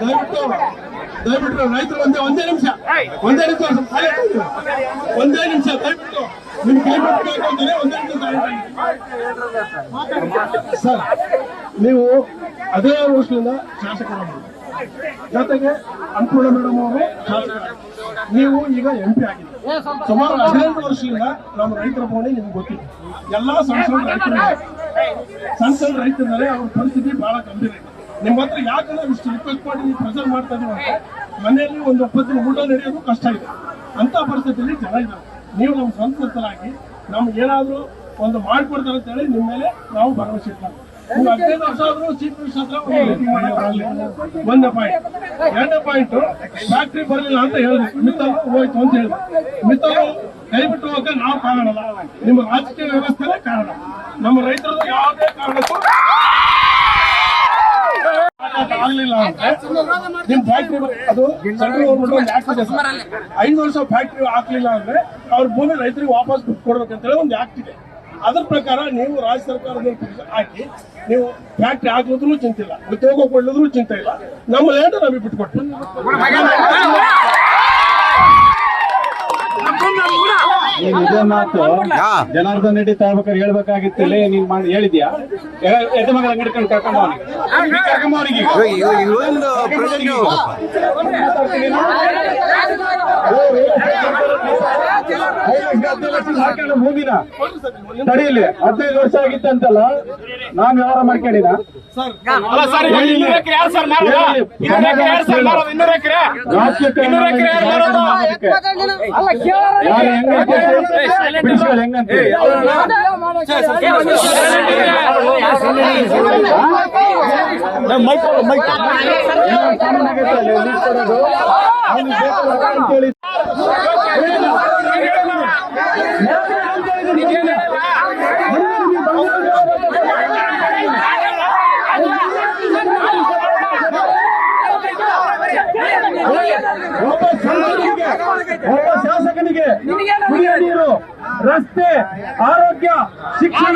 ದಯವಿಟ್ಟು ದಯವಿಟ್ಟು ರೈತರು ಒಂದೇ ಒಂದೇ ನಿಮಿಷ. ಒಂದೇ ನಿಮಿಷ. ಒಂದೇ ನಿಮಿಷ ದಯವಿಟ್ಟು ನಿಮ್ ಕೈ ಬಿಟ್ಟು ಒಂದೇ ನಿಮಿಷ ಸರ್, ನೀವು ಅದೇ ವರ್ಷದಿಂದ ಶಾಸಕರಾಗಿ. ಜೊತೆಗೆ ಅನ್ಪೂರ್ಣ ಮೇಡಮ್ ಅವರು ಶಾಸಕರಾಗಿದ್ದಾರೆ ನೀವು ಈಗ ಎಂ ಪಿ ಆಗಿದೆ ಸುಮಾರು ಹದಿನೈದು ವರ್ಷದಿಂದ ನಮ್ಮ ರೈತರ ಭವನಿ ನಿಮ್ಗೆ ಗೊತ್ತಿದೆ. ಎಲ್ಲಾ ಸಣ್ಣ ರೈತರು ಸಣ್ಣ ಸಣ್ಣ ರೈತರಿದ್ದಾರೆ ಅವ್ರ ಪರಿಸ್ಥಿತಿ ಬಹಳ ಗಂಭೀರ ಇದೆ. ನಿಮ್ಮ ಹತ್ರ ಯಾಕೆ ನಾವು ಇಷ್ಟು ರಿಕ್ವೆಸ್ಟ್ ಮಾಡಿ ಪ್ರೆಸರ್ ಮಾಡ್ತಾ ಇದೀವಿ ಮನೆಯಲ್ಲಿ ಒಂದು ಒಪ್ಪತ್ತಿನ ಊಟ ನಡೆಯೋದು ಕಷ್ಟ ಇದೆ. ಅಂತ ಪರಿಸ್ಥಿತಿಯಲ್ಲಿ ಜನ ಇದ್ದಾರೆ. ನೀವು ನಮ್ಮ ಸ್ವಂತರಾಗಿ ನಮ್ಗೆ ಏನಾದರೂ ಒಂದು ಮಾಡ್ಕೊಡ್ತಾರೆ ಅಂತೇಳಿ ನಿಮ್ಮ ಮೇಲೆ ನಾವು ಭರವಸೆ ನೀವು ಹದಿನೈದು ವರ್ಷ ಆದ್ರೂ ಚೀಫ್ ಮಿನಿಸ್ಟರ್ ಒಂದು ಪಾಯಿಂಟ್ ಎರಡನೇ ಪಾಯಿಂಟ್ ಫ್ಯಾಕ್ಟ್ರಿ ಬರಲಿಲ್ಲ ಅಂತ ಹೇಳಿದ್ರು ಮಿತ್ತಲ್ ಹೋಯ್ತು ಅಂತ ಹೇಳಿದ್ರು ಮಿತ್ತಲ್ ಕೈ ಬಿಟ್ಟು ಹೋಗಕ್ಕೆ ನಾವು ಕಾರಣಲ್ಲ ನಿಮ್ಮ ರಾಜಕೀಯ ವ್ಯವಸ್ಥೆನೇ ಕಾರಣ ನಮ್ಮ ರೈತರು ಯಾವುದೇ ಕಾರಣಕ್ಕೂ ಆಗ್ಲಿಲ್ಲ ಅಂದ್ರೆ ನಿಮ್ ಫ್ಯಾಕ್ಟ್ರಿ ಅದು ಸೆಂಟ್ರಲ್ ಗೌರ್ಮೆಂಟ್ ಆಕ್ಟ್ ಇದೆ ಐದು ವರ್ಷ ಫ್ಯಾಕ್ಟ್ರಿ ಹಾಕ್ಲಿಲ್ಲ ಅಂದ್ರೆ ಅವ್ರ ಭೂಮಿ ರೈತರಿಗೆ ವಾಪಸ್ ಬಿಟ್ಟು ಕೊಡ್ಬೇಕಂತೇಳಿ ಒಂದು ಆಕ್ಟ್ ಇದೆ ಅದ್ರ ಪ್ರಕಾರ ನೀವು ರಾಜ್ಯ ಸರ್ಕಾರದ ಹಾಕಿ ನೀವು ಫ್ಯಾಕ್ಟ್ರಿ ಹಾಕ್ಲಿದ್ರು ಚಿಂತಿಲ್ಲ ಉದ್ಯೋಗ ಕೊಡ್ಲಿದ್ರು ಚಿಂತೆ ಇಲ್ಲ ನಮ್ಮ ಲ್ಯಾಂಡ್ ನಮಗೆ ಬಿಟ್ಕೊಟ್ಟು ನೀನ್ ಇದೇ ಮಾತು ಜನಾರ್ದನ್ ರೆಡ್ಡಿ ತಗೋಬೇಕಾದ್ರೆ ಹೇಳ್ಬೇಕಾಗಿತ್ತಿಲ್ಲ ನೀನ್ ಮಾಡಿ ಹೇಳಿದ್ಯಾ ಯಜಮಾನ ಮಗಳ ಕರ್ಕೊಂಡು ಕರ್ಕೊಂಡ್ ಅವನಿಗೆ ಕರ್ಕೊಂಡ್ ಅವನಿಗೆ ಒಂದು ಪ್ರಶ್ನೆಗೆ ಹಾಕೊಂಡು ಹೋಗಿನ ತಡೀಲಿ ಹದಿನೈದು ವರ್ಷ ಆಗಿತ್ತಂತಲ್ಲ ನಾನ್ ವ್ಯವಹಾರ ಮಾಡ್ಕೊಂಡಿನ ಹೆಂಗಂತೆ ಬಿಡಿಸ್ಕೊಳ್ಳಿ ಹೆಂಗಂತೆ ಅಂತೇಳಿ ಒಬ್ಬ ಶಾಸಕನಿಗೆ ಒಬ್ಬ ಶಾಸಕನಿಗೆ ಕುಡಿಯುವ ನೀರು ರಸ್ತೆ ಆರೋಗ್ಯ ಶಿಕ್ಷಣ